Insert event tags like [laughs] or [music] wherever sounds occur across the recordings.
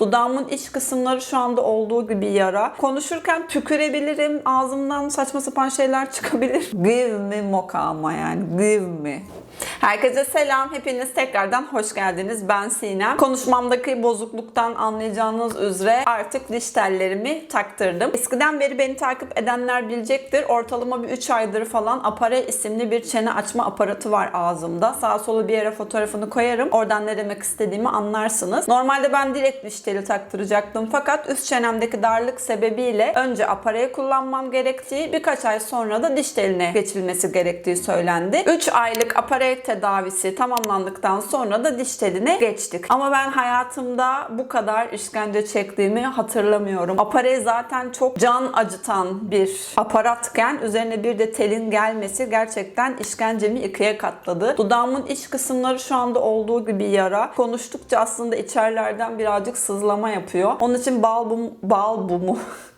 Dudağımın iç kısımları şu anda olduğu gibi yara. Konuşurken tükürebilirim. Ağzımdan saçma sapan şeyler çıkabilir. [laughs] Give me mocha ama yani. Give me. Herkese selam. Hepiniz tekrardan hoş geldiniz. Ben Sinem. Konuşmamdaki bozukluktan anlayacağınız üzere artık diş tellerimi taktırdım. Eskiden beri beni takip edenler bilecektir. Ortalama bir 3 aydır falan Apare isimli bir çene açma aparatı var ağzımda. Sağa sola bir yere fotoğrafını koyarım. Oradan ne demek istediğimi anlarsınız. Normalde ben direkt diş teli taktıracaktım. Fakat üst çenemdeki darlık sebebiyle önce aparayı kullanmam gerektiği, birkaç ay sonra da diş teline geçilmesi gerektiği söylendi. 3 aylık apare tedavisi tamamlandıktan sonra da diş teline geçtik. Ama ben hayatımda bu kadar işkence çektiğimi hatırlamıyorum. Apare zaten çok can acıtan bir aparatken üzerine bir de telin gelmesi gerçekten işkencemi ikiye katladı. Dudağımın iç kısımları şu anda olduğu gibi yara. Konuştukça aslında içerilerden birazcık sızlama yapıyor. Onun için bal bum, [laughs]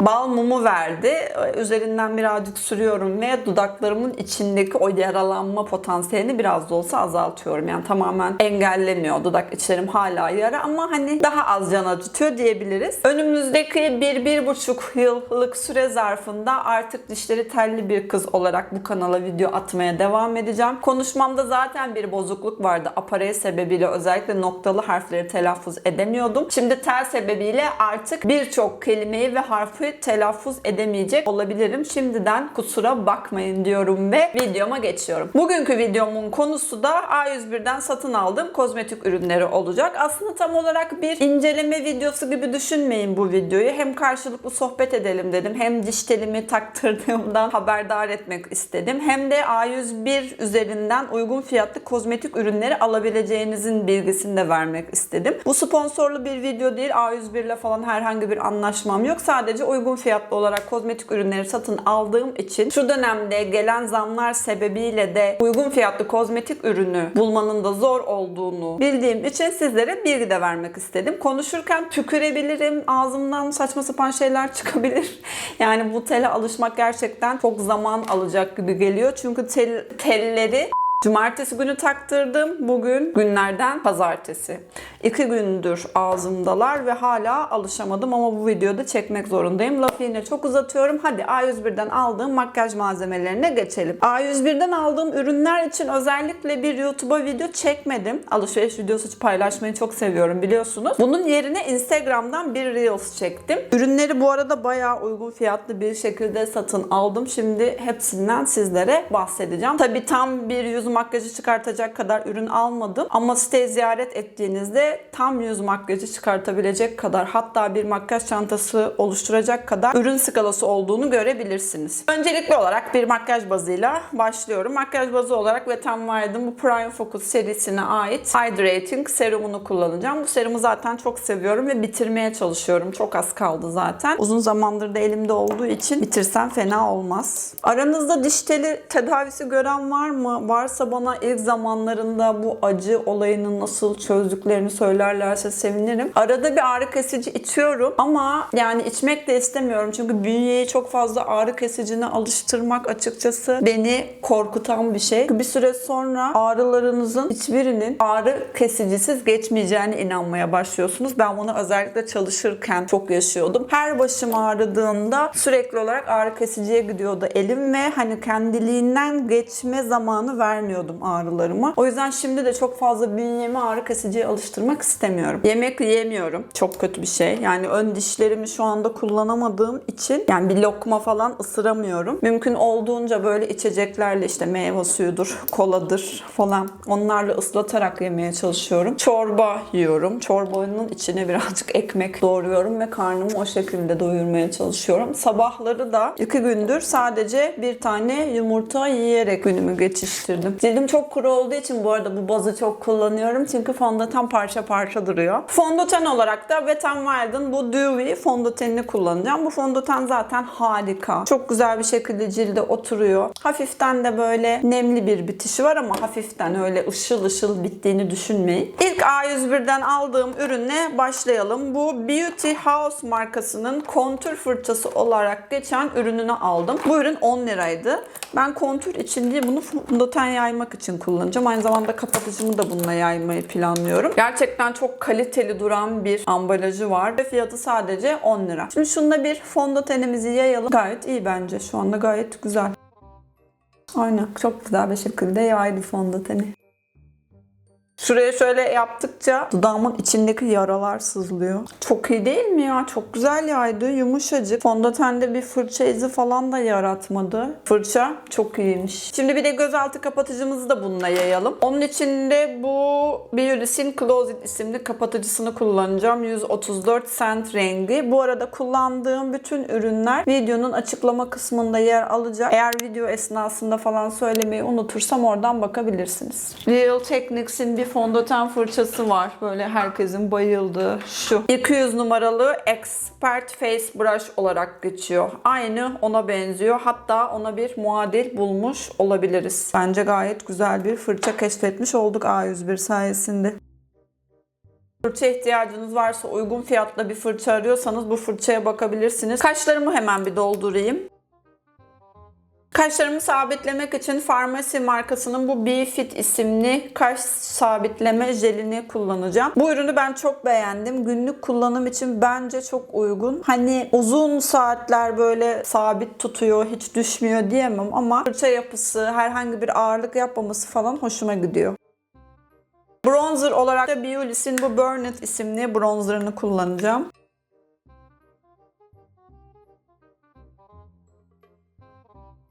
Bal mumu verdi. Üzerinden birazcık sürüyorum ve dudaklarımın içindeki o yaralanma potansiyelini biraz da olsa azaltıyorum. Yani tamamen engellemiyor. Dudak içlerim hala yara ama hani daha az can acıtıyor diyebiliriz. Önümüzdeki bir, bir buçuk yıllık süre zarfında artık dişleri telli bir kız olarak bu kanala video atmaya devam edeceğim. Konuşmamda zaten bir bozukluk vardı. Aparey sebebiyle özellikle noktalı harfleri telaffuz edemiyordum. Şimdi tel sebebiyle artık birçok kelimeyi ve harfi telaffuz edemeyecek olabilirim. Şimdiden kusura bakmayın diyorum ve videoma geçiyorum. Bugünkü videomun konusu da A101'den satın aldığım kozmetik ürünleri olacak. Aslında tam olarak bir inceleme videosu gibi düşünmeyin bu videoyu. Hem karşılıklı sohbet edelim dedim. Hem diş telimi taktırdığımdan haberdar etmek istedim. Hem de A101 üzerinden uygun fiyatlı kozmetik ürünleri alabileceğinizin bilgisini de vermek istedim. Bu sponsorlu bir video değil. A101 ile falan herhangi bir anlaşmam yok. Sadece uygun fiyatlı olarak kozmetik ürünleri satın aldığım için şu dönemde gelen zamlar sebebiyle de uygun fiyatlı kozmetik ürünü bulmanın da zor olduğunu bildiğim için sizlere bilgi de vermek istedim. Konuşurken tükürebilirim. Ağzımdan saçma sapan şeyler [laughs] çıkabilir. Yani bu tele alışmak gerçekten çok zaman alacak gibi geliyor. Çünkü tel, telleri Cumartesi günü taktırdım. Bugün günlerden pazartesi. İki gündür ağzımdalar ve hala alışamadım ama bu videoda çekmek zorundayım. Lafı yine çok uzatıyorum. Hadi A101'den aldığım makyaj malzemelerine geçelim. A101'den aldığım ürünler için özellikle bir YouTube'a video çekmedim. Alışveriş videosu paylaşmayı çok seviyorum biliyorsunuz. Bunun yerine Instagram'dan bir Reels çektim. Ürünleri bu arada bayağı uygun fiyatlı bir şekilde satın aldım. Şimdi hepsinden sizlere bahsedeceğim. Tabii tam bir yüz makyajı çıkartacak kadar ürün almadım. Ama siteyi ziyaret ettiğinizde tam yüz makyajı çıkartabilecek kadar hatta bir makyaj çantası oluşturacak kadar ürün skalası olduğunu görebilirsiniz. Öncelikli olarak bir makyaj bazıyla başlıyorum. Makyaj bazı olarak Wet n Wild'ın bu Prime Focus serisine ait Hydrating serumunu kullanacağım. Bu serumu zaten çok seviyorum ve bitirmeye çalışıyorum. Çok az kaldı zaten. Uzun zamandır da elimde olduğu için bitirsem fena olmaz. Aranızda diş teli tedavisi gören var mı? Varsa bana ilk zamanlarında bu acı olayını nasıl çözdüklerini söylerlerse sevinirim. Arada bir ağrı kesici içiyorum ama yani içmek de istemiyorum. Çünkü bünyeyi çok fazla ağrı kesicine alıştırmak açıkçası beni korkutan bir şey. Bir süre sonra ağrılarınızın hiçbirinin ağrı kesicisiz geçmeyeceğine inanmaya başlıyorsunuz. Ben bunu özellikle çalışırken çok yaşıyordum. Her başım ağrıdığında sürekli olarak ağrı kesiciye gidiyordu elim ve hani kendiliğinden geçme zamanı vermiyordum ağrılarıma. O yüzden şimdi de çok fazla bünyemi ağrı kesiciye alıştırmak istemiyorum. Yemek yiyemiyorum. Çok kötü bir şey. Yani ön dişlerimi şu anda kullanamadığım için yani bir lokma falan ısıramıyorum. Mümkün olduğunca böyle içeceklerle işte meyve suyudur, koladır falan onlarla ıslatarak yemeye çalışıyorum. Çorba yiyorum. Çorbanın içine birazcık ekmek doğruyorum ve karnımı o şekilde doyurmaya çalışıyorum. Sabahları da iki gündür sadece bir tane yumurta yiyerek günümü geçiştirdim. Cildim çok kuru olduğu için bu arada bu bazı çok kullanıyorum. Çünkü fondöten parça parça duruyor. Fondöten olarak da Wet n Wild'ın bu Dewy fondötenini kullanacağım. Bu fondöten zaten harika. Çok güzel bir şekilde cilde oturuyor. Hafiften de böyle nemli bir bitişi var ama hafiften öyle ışıl ışıl bittiğini düşünmeyin. İlk A101'den aldığım ürünle başlayalım. Bu Beauty House markasının kontür fırçası olarak geçen ürününü aldım. Bu ürün 10 liraydı. Ben kontür için değil bunu fondöten yağı yaymak için kullanacağım. Aynı zamanda kapatıcımı da bununla yaymayı planlıyorum. Gerçekten çok kaliteli duran bir ambalajı var ve fiyatı sadece 10 lira. Şimdi şunda bir fondötenimizi yayalım. Gayet iyi bence. Şu anda gayet güzel. Aynen. Çok güzel bir şekilde yaydı fondöteni. Şuraya şöyle yaptıkça dudağımın içindeki yaralar sızlıyor. Çok iyi değil mi ya? Çok güzel yaydı. Yumuşacık. Fondötende bir fırça izi falan da yaratmadı. Fırça çok iyiymiş. Şimdi bir de gözaltı kapatıcımızı da bununla yayalım. Onun için de bu Biolis'in Closet isimli kapatıcısını kullanacağım. 134 cent rengi. Bu arada kullandığım bütün ürünler videonun açıklama kısmında yer alacak. Eğer video esnasında falan söylemeyi unutursam oradan bakabilirsiniz. Real Techniques'in bir fondöten fırçası var. Böyle herkesin bayıldığı şu. 200 numaralı Expert Face Brush olarak geçiyor. Aynı ona benziyor. Hatta ona bir muadil bulmuş olabiliriz. Bence gayet güzel bir fırça keşfetmiş olduk A101 sayesinde. Fırça ihtiyacınız varsa uygun fiyatla bir fırça arıyorsanız bu fırçaya bakabilirsiniz. Kaşlarımı hemen bir doldurayım. Kaşlarımı sabitlemek için Farmacy markasının bu B-Fit isimli kaş sabitleme jelini kullanacağım. Bu ürünü ben çok beğendim. Günlük kullanım için bence çok uygun. Hani uzun saatler böyle sabit tutuyor, hiç düşmüyor diyemem ama fırça yapısı, herhangi bir ağırlık yapmaması falan hoşuma gidiyor. Bronzer olarak da Biolis'in bu Burn It isimli bronzerını kullanacağım.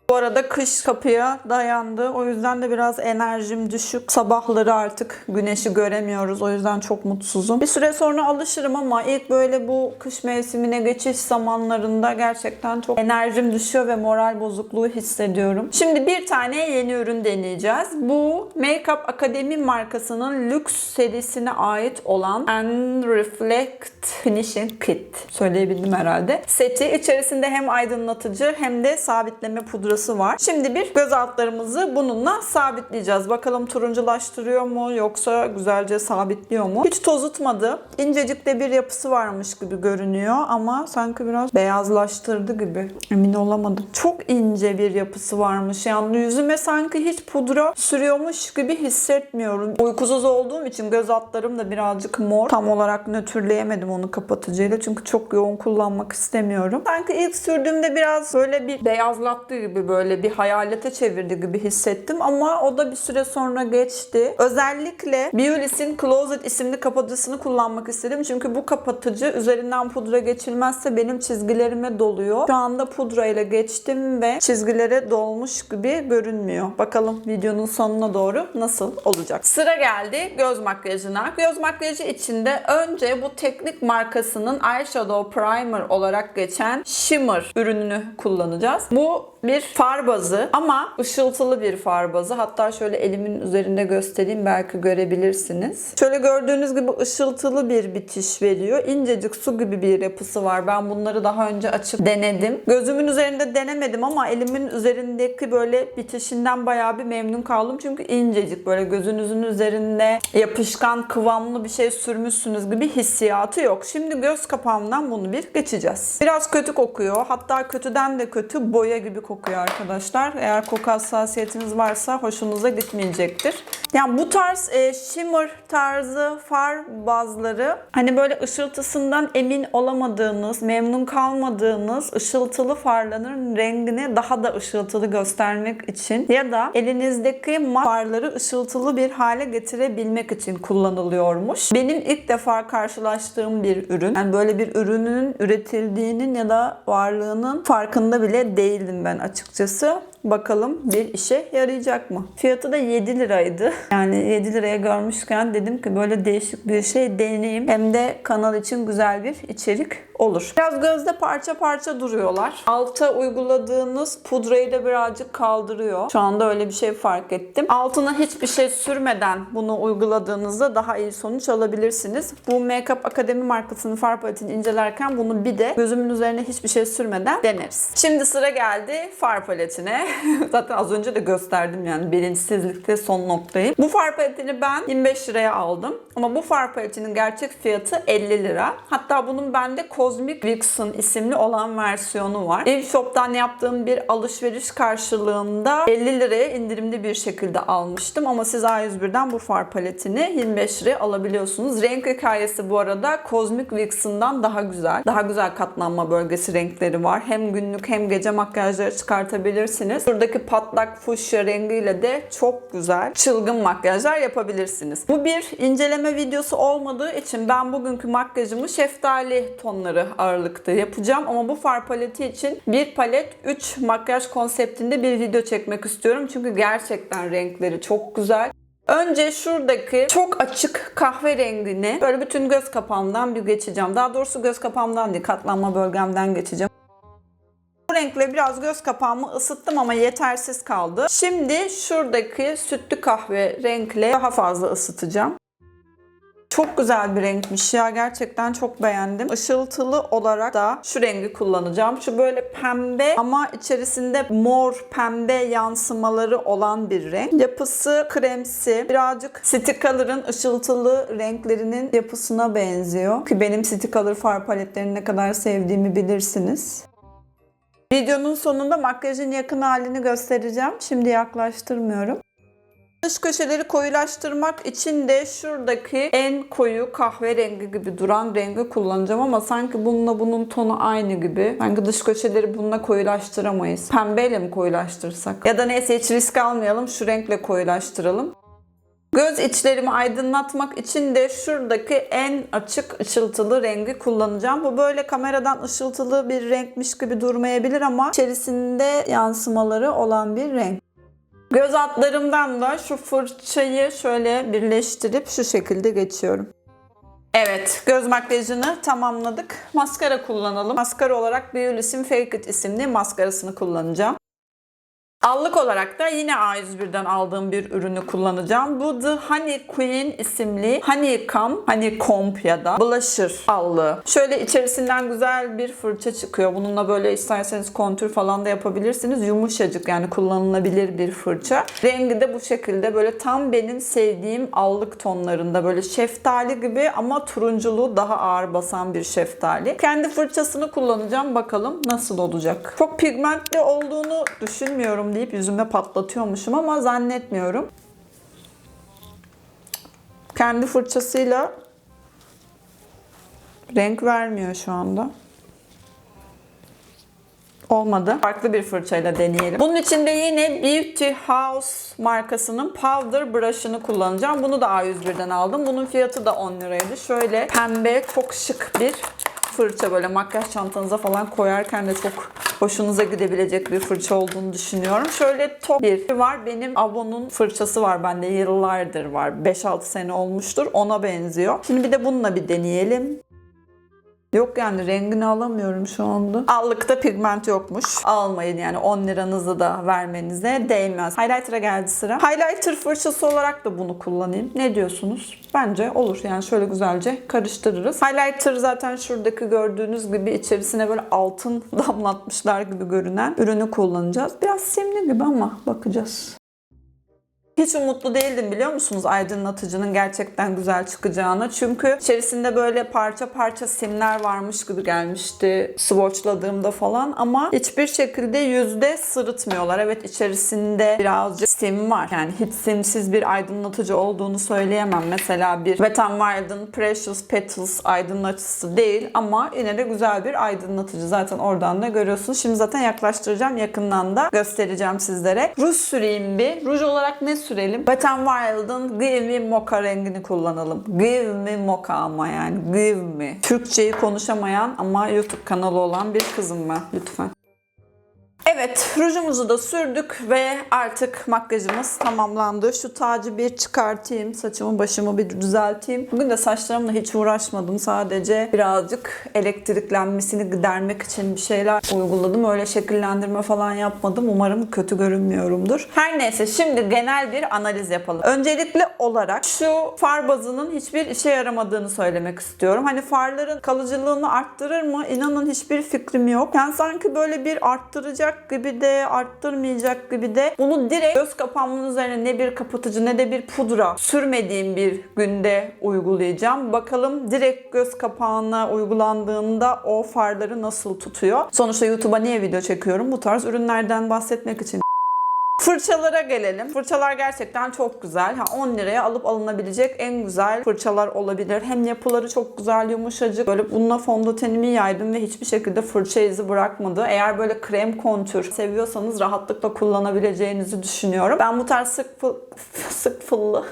Bu arada kış kapıya dayandı. O yüzden de biraz enerjim düşük. Sabahları artık güneşi göremiyoruz. O yüzden çok mutsuzum. Bir süre sonra alışırım ama ilk böyle bu kış mevsimine geçiş zamanlarında gerçekten çok enerjim düşüyor ve moral bozukluğu hissediyorum. Şimdi bir tane yeni ürün deneyeceğiz. Bu Makeup Academy markasının Lux serisine ait olan And Reflect Finishing Kit. Söyleyebildim herhalde. Seti içerisinde hem aydınlatıcı hem de sabitleme pudrası var. Şimdi bir göz altlarımızı bununla sabitleyeceğiz. Bakalım turunculaştırıyor mu yoksa güzelce sabitliyor mu? Hiç tozutmadı. İncecik de bir yapısı varmış gibi görünüyor ama sanki biraz beyazlaştırdı gibi. Emin olamadım. Çok ince bir yapısı varmış. Yani yüzüme sanki hiç pudra sürüyormuş gibi hissetmiyorum. Uykusuz olduğum için göz altlarım da birazcık mor. Tam olarak nötrleyemedim onu kapatıcıyla çünkü çok yoğun kullanmak istemiyorum. Sanki ilk sürdüğümde biraz böyle bir beyazlattı böyle bir hayalete çevirdi gibi hissettim ama o da bir süre sonra geçti. Özellikle Biolis'in Closet isimli kapatıcısını kullanmak istedim. Çünkü bu kapatıcı üzerinden pudra geçilmezse benim çizgilerime doluyor. Şu anda pudra ile geçtim ve çizgilere dolmuş gibi görünmüyor. Bakalım videonun sonuna doğru nasıl olacak. Sıra geldi göz makyajına. Göz makyajı içinde önce bu teknik markasının eyeshadow primer olarak geçen shimmer ürününü kullanacağız. Bu bir far bazı ama ışıltılı bir far bazı. Hatta şöyle elimin üzerinde göstereyim belki görebilirsiniz. Şöyle gördüğünüz gibi ışıltılı bir bitiş veriyor. İncecik su gibi bir yapısı var. Ben bunları daha önce açıp denedim. Gözümün üzerinde denemedim ama elimin üzerindeki böyle bitişinden bayağı bir memnun kaldım. Çünkü incecik böyle gözünüzün üzerinde yapışkan kıvamlı bir şey sürmüşsünüz gibi hissiyatı yok. Şimdi göz kapağımdan bunu bir geçeceğiz. Biraz kötü kokuyor. Hatta kötüden de kötü boya gibi kokuyor arkadaşlar. Eğer koku hassasiyetiniz varsa hoşunuza gitmeyecektir. Yani bu tarz e, shimmer tarzı far bazları hani böyle ışıltısından emin olamadığınız, memnun kalmadığınız ışıltılı farların rengini daha da ışıltılı göstermek için ya da elinizdeki farları ışıltılı bir hale getirebilmek için kullanılıyormuş. Benim ilk defa karşılaştığım bir ürün. Yani böyle bir ürünün üretildiğinin ya da varlığının farkında bile değildim ben açıkçası. Bakalım bir işe yarayacak mı? Fiyatı da 7 liraydı. Yani 7 liraya görmüşken dedim ki böyle değişik bir şey deneyeyim. Hem de kanal için güzel bir içerik olur. Biraz gözde parça parça duruyorlar. Alta uyguladığınız pudrayı da birazcık kaldırıyor. Şu anda öyle bir şey fark ettim. Altına hiçbir şey sürmeden bunu uyguladığınızda daha iyi sonuç alabilirsiniz. Bu Makeup Akademi markasının far paletini incelerken bunu bir de gözümün üzerine hiçbir şey sürmeden deneriz. Şimdi sıra geldi far paletine. [laughs] Zaten az önce de gösterdim yani bilinçsizlikte son noktayı. Bu far paletini ben 25 liraya aldım. Ama bu far paletinin gerçek fiyatı 50 lira. Hatta bunun bende kod Cosmic Vixen isimli olan versiyonu var. Ev Shop'tan yaptığım bir alışveriş karşılığında 50 liraya indirimli bir şekilde almıştım. Ama siz A101'den bu far paletini 25 liraya alabiliyorsunuz. Renk hikayesi bu arada Cosmic Vixen'dan daha güzel. Daha güzel katlanma bölgesi renkleri var. Hem günlük hem gece makyajları çıkartabilirsiniz. Buradaki patlak fuşya rengiyle de çok güzel çılgın makyajlar yapabilirsiniz. Bu bir inceleme videosu olmadığı için ben bugünkü makyajımı şeftali tonları ağırlıkta yapacağım. Ama bu far paleti için bir palet 3 makyaj konseptinde bir video çekmek istiyorum. Çünkü gerçekten renkleri çok güzel. Önce şuradaki çok açık kahverengini böyle bütün göz kapağımdan bir geçeceğim. Daha doğrusu göz kapağımdan değil katlanma bölgemden geçeceğim. Bu renkle biraz göz kapağımı ısıttım ama yetersiz kaldı. Şimdi şuradaki sütlü kahve renkle daha fazla ısıtacağım. Çok güzel bir renkmiş ya. Gerçekten çok beğendim. Işıltılı olarak da şu rengi kullanacağım. Şu böyle pembe ama içerisinde mor pembe yansımaları olan bir renk. Yapısı kremsi. Birazcık Color'ın ışıltılı renklerinin yapısına benziyor. Ki benim Color far paletlerini ne kadar sevdiğimi bilirsiniz. Videonun sonunda makyajın yakın halini göstereceğim. Şimdi yaklaştırmıyorum. Dış köşeleri koyulaştırmak için de şuradaki en koyu kahverengi gibi duran rengi kullanacağım ama sanki bununla bunun tonu aynı gibi. Sanki dış köşeleri bununla koyulaştıramayız. Pembeyle mi koyulaştırsak? Ya da neyse hiç risk almayalım şu renkle koyulaştıralım. Göz içlerimi aydınlatmak için de şuradaki en açık ışıltılı rengi kullanacağım. Bu böyle kameradan ışıltılı bir renkmiş gibi durmayabilir ama içerisinde yansımaları olan bir renk. Göz altlarımdan da şu fırçayı şöyle birleştirip şu şekilde geçiyorum. Evet, göz makyajını tamamladık. Maskara kullanalım. Maskara olarak Biolis'in Fake It isimli maskarasını kullanacağım. Allık olarak da yine A101'den aldığım bir ürünü kullanacağım. Bu The Honey Queen isimli Honeycomb, Honeycomb ya da Blusher allığı. Şöyle içerisinden güzel bir fırça çıkıyor. Bununla böyle isterseniz kontür falan da yapabilirsiniz. Yumuşacık yani kullanılabilir bir fırça. Rengi de bu şekilde böyle tam benim sevdiğim allık tonlarında böyle şeftali gibi ama turunculuğu daha ağır basan bir şeftali. Kendi fırçasını kullanacağım. Bakalım nasıl olacak. Çok pigmentli olduğunu düşünmüyorum deyip yüzüme patlatıyormuşum ama zannetmiyorum. Kendi fırçasıyla renk vermiyor şu anda. Olmadı. Farklı bir fırçayla deneyelim. Bunun için de yine Beauty House markasının Powder Brush'ını kullanacağım. Bunu da A101'den aldım. Bunun fiyatı da 10 liraydı. Şöyle pembe çok şık bir fırça böyle makyaj çantanıza falan koyarken de çok hoşunuza gidebilecek bir fırça olduğunu düşünüyorum. Şöyle top bir var. Benim Avon'un fırçası var bende yıllardır var. 5-6 sene olmuştur. Ona benziyor. Şimdi bir de bununla bir deneyelim. Yok yani rengini alamıyorum şu anda. Allıkta pigment yokmuş. Almayın yani 10 liranızı da vermenize değmez. Highlighter'a geldi sıra. Highlighter fırçası olarak da bunu kullanayım. Ne diyorsunuz? Bence olur. Yani şöyle güzelce karıştırırız. Highlighter zaten şuradaki gördüğünüz gibi içerisine böyle altın [laughs] damlatmışlar gibi görünen ürünü kullanacağız. Biraz simli gibi ama bakacağız. Hiç umutlu değildim biliyor musunuz aydınlatıcının gerçekten güzel çıkacağını. Çünkü içerisinde böyle parça parça simler varmış gibi gelmişti swatchladığımda falan ama hiçbir şekilde yüzde sırıtmıyorlar. Evet içerisinde birazcık sim var. Yani hiç simsiz bir aydınlatıcı olduğunu söyleyemem. Mesela bir Wet n Wild'ın Precious Petals aydınlatıcısı değil ama yine de güzel bir aydınlatıcı. Zaten oradan da görüyorsunuz. Şimdi zaten yaklaştıracağım. Yakından da göstereceğim sizlere. Ruj süreyim bir. Ruj olarak ne sürelim? Wet Wild'ın Give Me Mocha rengini kullanalım. Give Me Mocha ama yani. Give Me. Türkçeyi konuşamayan ama YouTube kanalı olan bir kızım ben. Lütfen. Evet, rujumuzu da sürdük ve artık makyajımız tamamlandı. Şu tacı bir çıkartayım, saçımı başımı bir düzelteyim. Bugün de saçlarımla hiç uğraşmadım. Sadece birazcık elektriklenmesini gidermek için bir şeyler uyguladım. Öyle şekillendirme falan yapmadım. Umarım kötü görünmüyorumdur. Her neyse şimdi genel bir analiz yapalım. Öncelikli olarak şu far bazının hiçbir işe yaramadığını söylemek istiyorum. Hani farların kalıcılığını arttırır mı? İnanın hiçbir fikrim yok. Yani sanki böyle bir arttıracak arttıracak gibi de arttırmayacak gibi de bunu direkt göz kapağımın üzerine ne bir kapatıcı ne de bir pudra sürmediğim bir günde uygulayacağım. Bakalım direkt göz kapağına uygulandığında o farları nasıl tutuyor. Sonuçta YouTube'a niye video çekiyorum? Bu tarz ürünlerden bahsetmek için. Fırçalara gelelim. Fırçalar gerçekten çok güzel. Ha 10 liraya alıp alınabilecek en güzel fırçalar olabilir. Hem yapıları çok güzel, yumuşacık. Böyle bununla fondötenimi yaydım ve hiçbir şekilde fırça izi bırakmadı. Eğer böyle krem kontür seviyorsanız rahatlıkla kullanabileceğinizi düşünüyorum. Ben bu tarz sık fı- [laughs] sık fıllı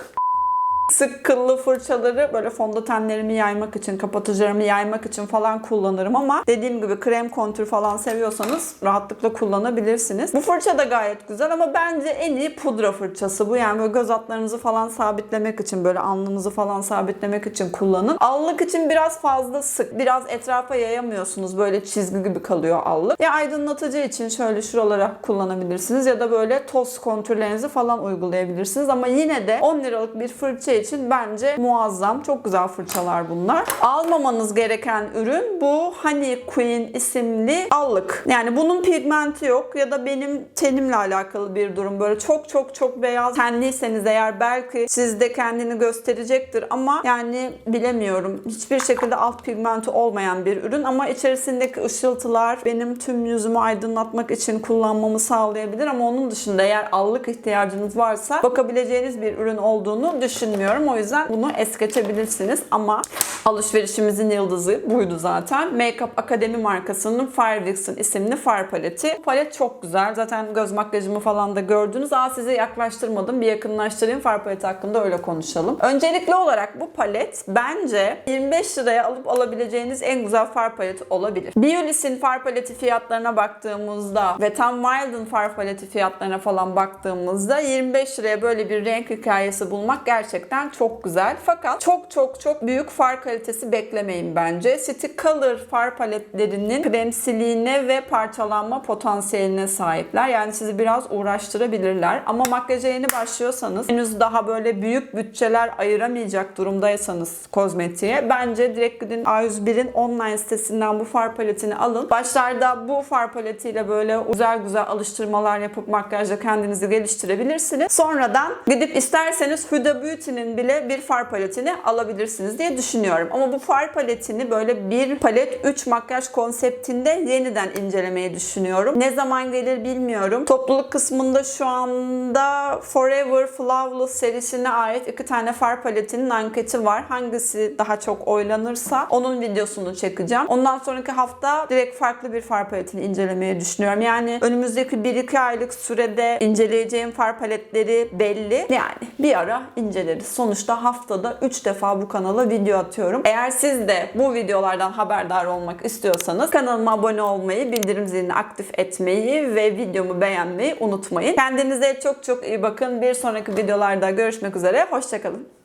Sık kıllı fırçaları böyle fondötenlerimi yaymak için, kapatıcılarımı yaymak için falan kullanırım ama dediğim gibi krem kontür falan seviyorsanız rahatlıkla kullanabilirsiniz. Bu fırça da gayet güzel ama bence en iyi pudra fırçası bu. Yani böyle göz altlarınızı falan sabitlemek için, böyle alnınızı falan sabitlemek için kullanın. Allık için biraz fazla sık, biraz etrafa yayamıyorsunuz. Böyle çizgi gibi kalıyor allık. Ya aydınlatıcı için şöyle şuralara kullanabilirsiniz ya da böyle toz kontürlerinizi falan uygulayabilirsiniz ama yine de 10 liralık bir fırça için bence muazzam. Çok güzel fırçalar bunlar. Almamanız gereken ürün bu Honey Queen isimli allık. Yani bunun pigmenti yok ya da benim tenimle alakalı bir durum. Böyle çok çok çok beyaz tenliyseniz eğer belki sizde kendini gösterecektir ama yani bilemiyorum. Hiçbir şekilde alt pigmenti olmayan bir ürün ama içerisindeki ışıltılar benim tüm yüzümü aydınlatmak için kullanmamı sağlayabilir ama onun dışında eğer allık ihtiyacınız varsa bakabileceğiniz bir ürün olduğunu düşünmüyorum. O yüzden bunu es geçebilirsiniz ama alışverişimizin yıldızı buydu zaten. Makeup Akademi markasının Fire Vixen isimli far paleti. Bu palet çok güzel. Zaten göz makyajımı falan da gördünüz. Aa size yaklaştırmadım. Bir yakınlaştırayım far paleti hakkında öyle konuşalım. Öncelikli olarak bu palet bence 25 liraya alıp alabileceğiniz en güzel far paleti olabilir. Biolis'in far paleti fiyatlarına baktığımızda ve Tom Wilde'ın far paleti fiyatlarına falan baktığımızda 25 liraya böyle bir renk hikayesi bulmak gerçekten çok güzel. Fakat çok çok çok büyük far kalitesi beklemeyin bence. City Color far paletlerinin kremsiliğine ve parçalanma potansiyeline sahipler. Yani sizi biraz uğraştırabilirler. Ama makyaja yeni başlıyorsanız henüz daha böyle büyük bütçeler ayıramayacak durumdaysanız kozmetiğe bence direkt gidin A101'in online sitesinden bu far paletini alın. Başlarda bu far paletiyle böyle güzel güzel alıştırmalar yapıp makyajla kendinizi geliştirebilirsiniz. Sonradan gidip isterseniz Huda Beauty'nin bile bir far paletini alabilirsiniz diye düşünüyorum. Ama bu far paletini böyle bir palet 3 makyaj konseptinde yeniden incelemeyi düşünüyorum. Ne zaman gelir bilmiyorum. Topluluk kısmında şu anda Forever Flawless serisine ait iki tane far paletinin anketi var. Hangisi daha çok oylanırsa onun videosunu çekeceğim. Ondan sonraki hafta direkt farklı bir far paletini incelemeyi düşünüyorum. Yani önümüzdeki 1-2 aylık sürede inceleyeceğim far paletleri belli. Yani bir ara inceleriz. Sonuçta haftada 3 defa bu kanala video atıyorum. Eğer siz de bu videolardan haberdar olmak istiyorsanız kanalıma abone olmayı, bildirim zilini aktif etmeyi ve videomu beğenmeyi unutmayın. Kendinize çok çok iyi bakın. Bir sonraki videolarda görüşmek üzere. Hoşçakalın.